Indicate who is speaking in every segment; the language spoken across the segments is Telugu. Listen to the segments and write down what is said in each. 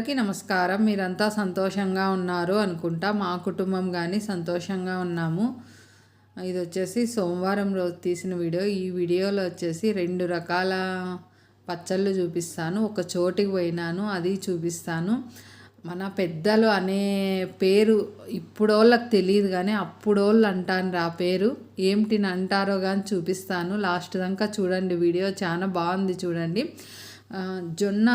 Speaker 1: అందరికీ నమస్కారం. మీరంతా సంతోషంగా ఉన్నారు అనుకుంటా. మా కుటుంబం కానీ సంతోషంగా ఉన్నాము. ఇది వచ్చేసి సోమవారం రోజు తీసిన వీడియో. ఈ వీడియోలో వచ్చేసి రెండు రకాల పచ్చళ్ళు చూపిస్తాను. ఒక చోటికి పోయినాను అది చూపిస్తాను. మన పెద్దలు అనే పేరు ఇప్పుడోళ్ళకి తెలియదు కానీ అప్పుడోళ్ళు అంటాను రా పేరు. ఏమిటిని అంటారో కానీ చూపిస్తాను. లాస్ట్ దాకా చూడండి. వీడియో చాలా బాగుంది చూడండి. జొన్న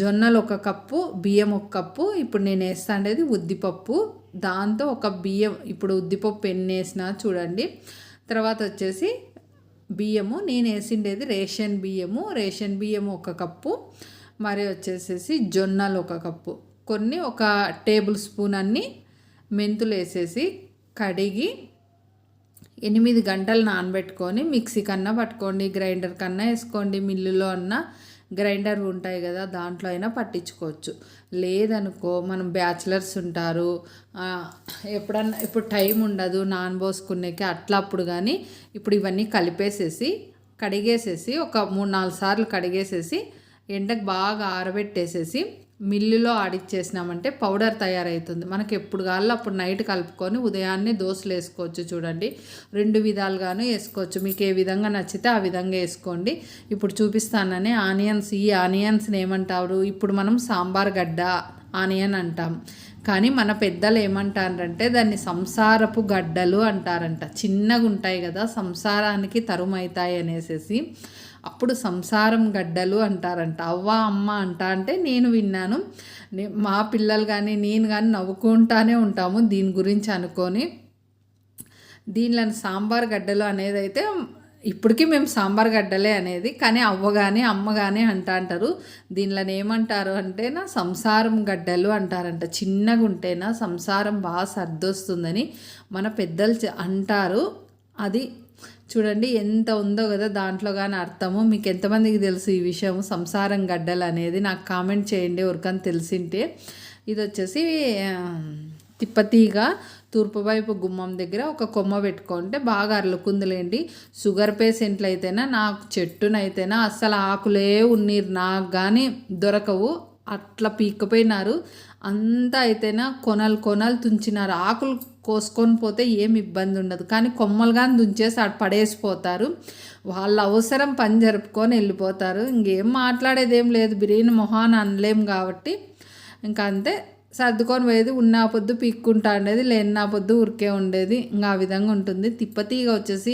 Speaker 1: జొన్నలు ఒక కప్పు బియ్యం ఒక కప్పు ఇప్పుడు నేను వేస్తాండేది ఉద్దిపప్పు. దాంతో ఒక బియ్యం ఇప్పుడు ఉద్దిపప్పు ఎన్ని వేసినా చూడండి. తర్వాత వచ్చేసి బియ్యము నేను వేసిండేది రేషన్ బియ్యము రేషన్ బియ్యము ఒక కప్పు. మరి వచ్చేసేసి జొన్నలు ఒక కప్పు. కొన్ని ఒక టేబుల్ స్పూన్ అన్ని మెంతులు వేసేసి కడిగి ఎనిమిది గంటలు నానబెట్టుకొని మిక్సీ కన్నా పట్టుకోండి గ్రైండర్ కన్నా వేసుకోండి మిల్లులో అన్నా గ్రైండర్ ఉంటాయి కదా దాంట్లో అయినా పట్టించుకోవచ్చు. లేదనుకో మనం బ్యాచిలర్స్ ఉంటారు ఎప్పుడన్నా ఇప్పుడు టైం ఉండదు నానబోసుకునేకి అట్లా అప్పుడు కానీ ఇప్పుడు ఇవన్నీ కలిపేసేసి కడిగేసేసి ఒక మూడు నాలుగు సార్లు కడిగేసేసి ఎండకు బాగా ఆరబెట్టేసేసి మిల్లులో ఆడిచ్చేసినామంటే పౌడర్ తయారవుతుంది మనకి ఎప్పుడు కావాలో అప్పుడు నైట్ కలుపుకొని ఉదయాన్నే దోశలు వేసుకోవచ్చు చూడండి. రెండు విధాలుగాను వేసుకోవచ్చు. మీకు ఏ విధంగా నచ్చితే ఆ విధంగా వేసుకోండి. ఇప్పుడు చూపిస్తానని ఆనియన్స్. ఈ ఆనియన్స్ని ఏమంటారు? ఇప్పుడు మనం సాంబార్ గడ్డ ఆనియన్ అంటాం. కానీ మన పెద్దలు ఏమంటారంటే దాన్ని సంసారపు గడ్డలు అంటారంట. చిన్నగా ఉంటాయి కదా సంసారానికి తరుమవుతాయి అనేసేసి అప్పుడు సంసారం గడ్డలు అంటారంట. అవ్వ అమ్మ అంట అంటే నేను విన్నాను. మా పిల్లలు కానీ నేను కానీ నవ్వుకుంటానే ఉంటాము దీని గురించి అనుకొని. దీనిలో సాంబార్ గడ్డలు అనేది అయితే ఇప్పటికీ మేము సాంబార్ గడ్డలే అనేది కానీ అవ్వగానే అమ్మగానే అంట అంటా అంటారు. దీనిలో ఏమంటారు అంటే నా సంసారం గడ్డలు అంటారంట. చిన్నగా ఉంటేనా సంసారం బాగా సర్దొస్తుందని మన పెద్దలు అంటారు. అది చూడండి ఎంత ఉందో కదా దాంట్లో కానీ అర్థము. మీకు ఎంతమందికి తెలుసు ఈ విషయం? సంసారం గడ్డలు అనేది నాకు కామెంట్ చేయండి ఎవరికని తెలిసింటే. ఇది వచ్చేసి తిప్పతీగ తూర్పువైపు గుమ్మం దగ్గర ఒక కొమ్మ పెట్టుకుంటే బాగా అర్లుకుందిలేండి. షుగర్ పేషెంట్లు అయితేనా నాకు చెట్టునైతేనా అస్సలు ఆకులే ఉన్నీరు నాకు కానీ దొరకవు. అట్లా పీక్కపోయినారు. అంతా అయితేనా కొనలు కొనలు తుంచినారు. ఆకులు కోసుకొని పోతే ఏం ఇబ్బంది ఉండదు. కానీ కొమ్మలు కానీ దుంచేసి అటు పడేసిపోతారు. వాళ్ళ అవసరం పని జరుపుకొని వెళ్ళిపోతారు. ఇంకేం మాట్లాడేది ఏం లేదు. బిర్యానీ మొహాన్ అనలేం కాబట్టి. ఇంకా అంతే. సర్దుకొని పోయేది ఉన్న పొద్దు పీక్కుంటా ఉండేది లేని నా పొద్దు ఉరికే ఉండేది. ఇంకా ఆ విధంగా ఉంటుంది. తిప్పతీగ వచ్చేసి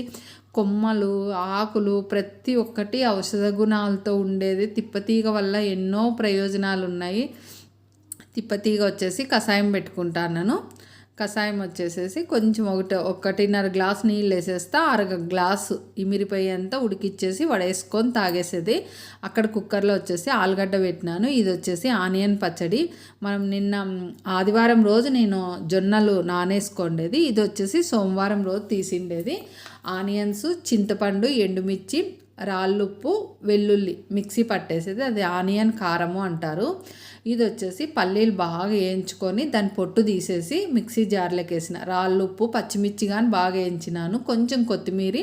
Speaker 1: కొమ్మలు ఆకులు ప్రతి ఒక్కటి ఔషధ గుణాలతో ఉండేది. తిప్పతీగ వల్ల ఎన్నో ప్రయోజనాలు ఉన్నాయి తిప్పతీగ వచ్చేసి కషాయం పెట్టుకుంటాను కషాయం వచ్చేసేసి కొంచెం ఒకటి ఒకటిన్నర గ్లాస్ నీళ్ళు వేసేస్తా అరగ గ్లాసు ఇమిరిపోయేంత ఉడికిచ్చేసి వడేసుకొని తాగేసేది. అక్కడ కుక్కర్లో వచ్చేసి ఆలుగడ్డ పెట్టినాను. ఇది వచ్చేసి ఆనియన్ పచ్చడి. మనం నిన్న ఆదివారం రోజు నేను జొన్నలు నానేసుకోండేది. ఇది వచ్చేసి సోమవారం రోజు తీసిండేది. ఆనియన్స్ చింతపండు ఎండుమిర్చి రాళ్ళుప్పు వెల్లుల్లి మిక్సీ పట్టేసేది. అది ఆనియన్ కారము అంటారు. ఇది వచ్చేసి పల్లీలు బాగా వేయించుకొని దాని పొట్టు తీసేసి మిక్సీ జార్లోకి వేసిన రాళ్ళుప్పు పచ్చిమిర్చి కానీ బాగా వేయించినాను. కొంచెం కొత్తిమీర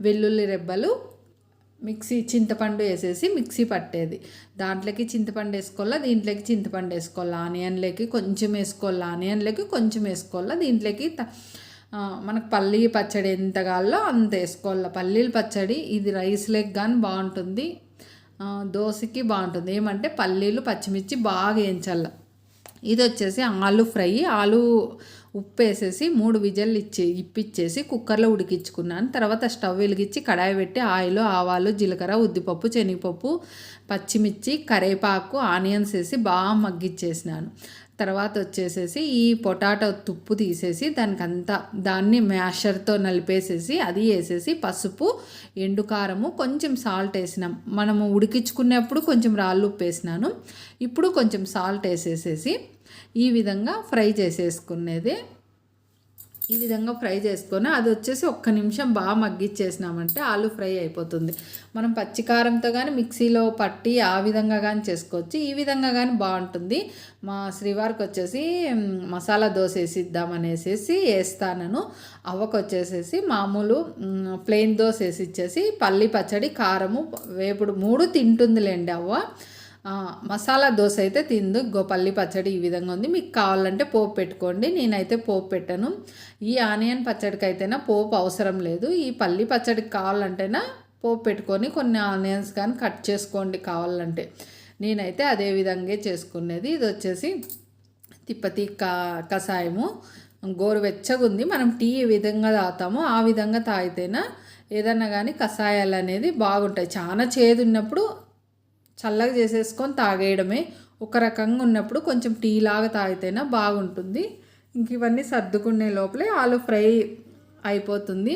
Speaker 1: వెల్లుల్లి రెబ్బలు మిక్సీ చింతపండు వేసేసి మిక్సీ పట్టేది. దాంట్లోకి చింతపండు వేసుకోవాలా దీంట్లోకి చింతపండు వేసుకోవాలా? ఆనియన్లోకి కొంచెం వేసుకోవాలా? ఆనియన్లోకి కొంచెం వేసుకోవాలా? దీంట్లోకి మనకు పల్లీ పచ్చడి ఎంత కావాలో అంత వేసుకోవాలి పల్లీల పచ్చడి ఇది రైస్ లెగ్ కానీ బాగుంటుంది. దోశకి బాగుంటుంది. ఏమంటే పల్లీలు పచ్చిమిర్చి బాగా వేయించాల. ఇది వచ్చేసి ఆలు ఫ్రై. ఆలు ఉప్పు వేసేసి మూడు విజల్లు ఇచ్చి ఇప్పిచ్చేసి కుక్కర్లో ఉడికించుకున్నాను. తర్వాత స్టవ్ వెలిగించి కడాయి పెట్టి ఆయిల్ ఆవాలు జీలకర్ర ఉద్దిపప్పు శనగపప్పు పచ్చిమిర్చి కరేపాకు ఆనియన్స్ వేసి బాగా మగ్గిచ్చేసినాను తర్వాత వచ్చేసేసి ఈ పొటాటో తుప్పు తీసేసి దానికంతా దాన్ని మ్యాషర్తో నలిపేసేసి అది వేసేసి పసుపు ఎండుకారము కొంచెం సాల్ట్ వేసినాం. మనము ఉడికించుకునేప్పుడు కొంచెం రాళ్ళు ఉప్పు వేసినాను. ఇప్పుడు కొంచెం సాల్ట్ వేసేసేసి ఈ విధంగా ఫ్రై చేసేసుకునేది. ఈ విధంగా ఫ్రై చేసుకొని అది వచ్చేసి ఒక్క నిమిషం బాగా మగ్గిచ్చేసినామంటే ఆలు ఫ్రై అయిపోతుంది. మనం పచ్చికారంతో కానీ మిక్సీలో పట్టి ఆ విధంగా కానీ చేసుకోవచ్చు. ఈ విధంగా కానీ బాగుంటుంది. మా శ్రీవారికి వచ్చేసి మసాలా దోశ వేసిద్దామనేసేసి వేస్తాను అవ్వకు వచ్చేసేసి మామూలు ప్లెయిన్ దోశ వేసి ఇచ్చేసి పల్లి పచ్చడి కారము వేపుడు మూడు తింటుందిలేండి అవ్వ. మసాలా దోశ అయితే తిందు. గోపల్లి పచ్చడి ఈ విధంగా ఉంది. మీకు కావాలంటే పోపు పెట్టుకోండి. నేనైతే పోపు పెట్టాను. ఈ ఆనియన్ పచ్చడికి అయితేనా పోపు అవసరం లేదు. ఈ పల్లి పచ్చడికి కావాలంటేనా పోపు పెట్టుకొని కొన్ని ఆనియన్స్ కానీ కట్ చేసుకోండి కావాలంటే. నేనైతే అదే విధంగా చేసుకునేది. ఇది వచ్చేసి తిప్పతి కా కషాయము. గోరువెచ్చగా ఉంది మనం టీ ఏ విధంగా తాగుతామో ఆ విధంగా తాగితేనా ఏదన్నా కానీ కషాయాలు అనేది బాగుంటాయి. చాలా చేదు ఉన్నప్పుడు చల్లగా చేసేసుకొని తాగేయడమే. ఒక రకంగా ఉన్నప్పుడు కొంచెం టీ లాగా తాగితేనే బాగుంటుంది. ఇంక ఇవన్నీ సర్దుకునే లోపలే ఆలు ఫ్రై అయిపోతుంది.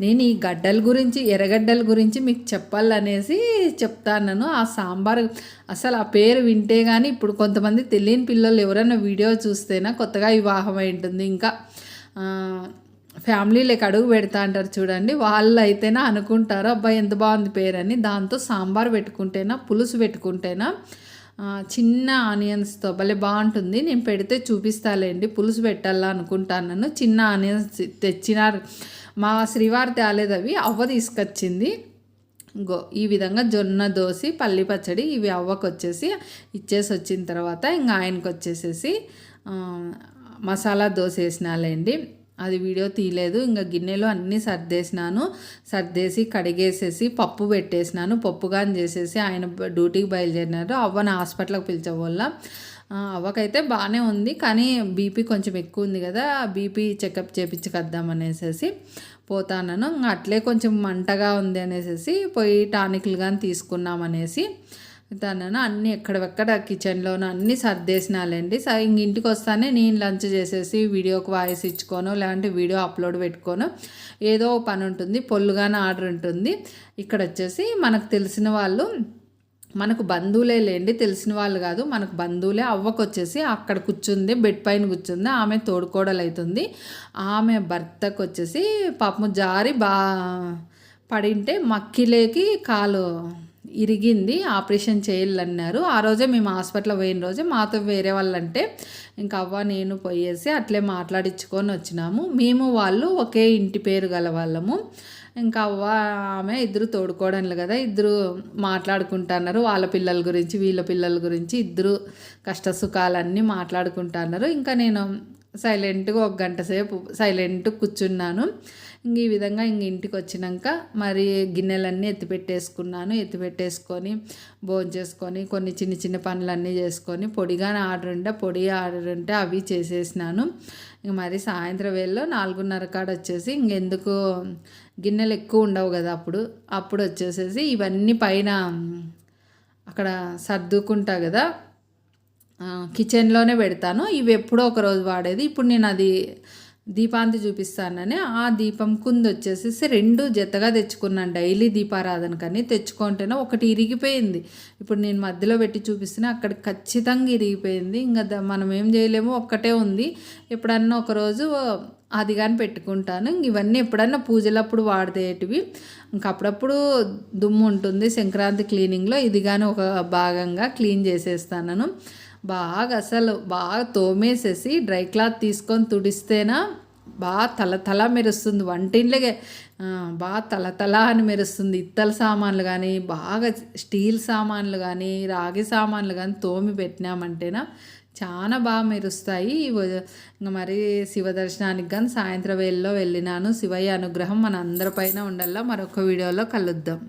Speaker 1: నేను ఈ గడ్డల గురించి ఎర్రగడ్డల గురించి మీకు చెప్పాలనేసి చెప్తాను ఆ సాంబార్ అసలు ఆ పేరు వింటే కానీ ఇప్పుడు కొంతమంది తెలియని పిల్లలు ఎవరైనా వీడియో చూస్తేనా కొత్తగా వివాహం అయి ఉంటుంది. ఇంకా ఫ్యామిలీలోకి అడుగు పెడతా అంటారు చూడండి. వాళ్ళు అయితేనా అనుకుంటారు అబ్బాయి ఎంత బాగుంది పేరు అని దాంతో సాంబార్ పెట్టుకుంటేనా పులుసు పెట్టుకుంటేనా చిన్న ఆనియన్స్తో భలే బాగుంటుంది. నేను పెడితే చూపిస్తాలేండి పులుసు పెట్టాలా అనుకుంటాను చిన్న ఆనియన్స్ తెచ్చినారు. మా శ్రీవారి తేలేదు అవి అవ్వ తీసుకొచ్చింది. గో ఈ విధంగా జొన్న దోసి పల్లి పచ్చడి ఇవి అవ్వకు వచ్చేసి ఇచ్చేసి వచ్చిన తర్వాత ఇంకా ఆయనకు వచ్చేసేసి మసాలా దోశ వేసినాలేండి. అది వీడియో తీయలేదు. ఇంకా గిన్నెలో అన్నీ సర్దేసినాను. సర్దేసి కడిగేసేసి పప్పు పెట్టేసినాను. పప్పు కానీ చేసేసి ఆయన బ- డ్యూటీకి బయలుదేరినారు. అవ్వని హాస్పిటల్కి పిలిచే అవ్వకైతే బాగానే ఉంది. కానీ బీపీ కొంచెం ఎక్కువ ఉంది కదా. బీపీ చెకప్ చేపించుకొద్దాం అనేసి పోతాను అట్లే కొంచెం మంటగా ఉంది అనేసి పోయి టానిక్లు కానీ తీసుకున్నాం అనేసి తనను అన్నీ ఎక్కడెక్కడ కిచెన్లోనూ అన్నీ సర్దేసినాలండి. స ఇంక ఇంటికి వస్తానే నేను లంచ్ చేసేసి వీడియోకి వాయిస్ ఇచ్చుకోను లేదంటే వీడియో అప్లోడ్ పెట్టుకోను. ఏదో పని ఉంటుంది పొల్లుగానే ఆర్డర్ ఉంటుంది. ఇక్కడ వచ్చేసి మనకు తెలిసిన వాళ్ళు మనకు బంధువులే లేండి తెలిసిన వాళ్ళు కాదు మనకు బంధువులే అవ్వకు వచ్చేసి అక్కడ కూర్చుంది బెడ్ పైన కూర్చుంది ఆమె తోడుకోడలు అవుతుంది ఆమె భర్తకు వచ్చేసి పాపము జారి బా పడింటే మక్కిలేకి కాలు ఇరిగింది ఆపరేషన్ చేయాలన్నారు. ఆ రోజే మేము హాస్పిటల్ పోయిన రోజే మాతో వేరే వాళ్ళంటే ఇంకా అవ్వ నేను పోయేసి అట్లే మాట్లాడించుకొని వచ్చినాము. మేము వాళ్ళు ఒకే ఇంటి పేరు గల వాళ్ళము. ఇంకా అవ్వ ఆమె ఇద్దరు తోడుకోవడంలు కదా ఇద్దరు మాట్లాడుకుంటున్నారు. వాళ్ళ పిల్లల గురించి వీళ్ళ పిల్లల గురించి ఇద్దరు కష్ట సుఖాలన్నీ మాట్లాడుకుంటున్నారు. ఇంకా నేను సైలెంట్గా ఒక గంట సేపు సైలెంట్ కూర్చున్నాను. ఇంక ఈ విధంగా ఇంక ఇంటికి వచ్చినాక మరి గిన్నెలన్నీ ఎత్తిపెట్టేసుకున్నాను ఎత్తిపెట్టేసుకొని భోజనం చేసుకొని కొన్ని చిన్న చిన్న పనులన్నీ చేసుకొని పొడిగా ఆర్డర్ ఉంటే పొడి ఆర్డర్ ఉంటే అవి చేసేసినాను. ఇంక మరి సాయంత్రం వేళలో నాలుగున్నర కాడ వచ్చేసి ఇంకెందుకు గిన్నెలు ఎక్కువ ఉండవు కదా అప్పుడు అప్పుడు వచ్చేసేసి ఇవన్నీ పైన అక్కడ సర్దుకుంటా కదా కిచెన్లోనే పెడతాను. ఇవి ఎప్పుడో ఒక రోజు వాడేది. ఇప్పుడు నేను అది దీపాంతి చూపిస్తానని ఆ దీపం కుంది వచ్చేసేసి రెండు జతగా తెచ్చుకున్నాను. డైలీ దీపారాధనకని తెచ్చుకుంటేనే ఒకటి ఇరిగిపోయింది. ఇప్పుడు నేను మధ్యలో పెట్టి చూపిస్తున్నా అక్కడ ఖచ్చితంగా ఇరిగిపోయింది. ఇంకా ద- మనం ఏం చేయలేము ఒక్కటే ఉంది. ఎప్పుడన్నా ఒకరోజు అది కానీ పెట్టుకుంటాను. ఇవన్నీ ఎప్పుడన్నా పూజలప్పుడు వాడితేటివి ఇంకా అప్పుడప్పుడు దుమ్ము ఉంటుంది. సంక్రాంతి క్లీనింగ్లో ఇది కానీ ఒక భాగంగా క్లీన్ చేసేస్తాను బాగా అసలు బాగా తోమేసేసి డ్రై క్లాత్ తీసుకొని తుడిస్తేనా బాగా తల తల మెరుస్తుంది వంటింట్లోకే బాగా తల తల అని మెరుస్తుంది. ఇత్తల సామాన్లు కానీ బాగా స్టీల్ సామాన్లు కానీ రాగి సామాన్లు కానీ తోమి పెట్టినామంటేనా చాలా బాగా మెరుస్తాయి. ఇంకా మరి శివ దర్శనానికి కానీ సాయంత్రం వేళలో వెళ్ళినాను. శివయ్య అనుగ్రహం మన అందరిపైన ఉండాలా. మరొక వీడియోలో కలుద్దాం.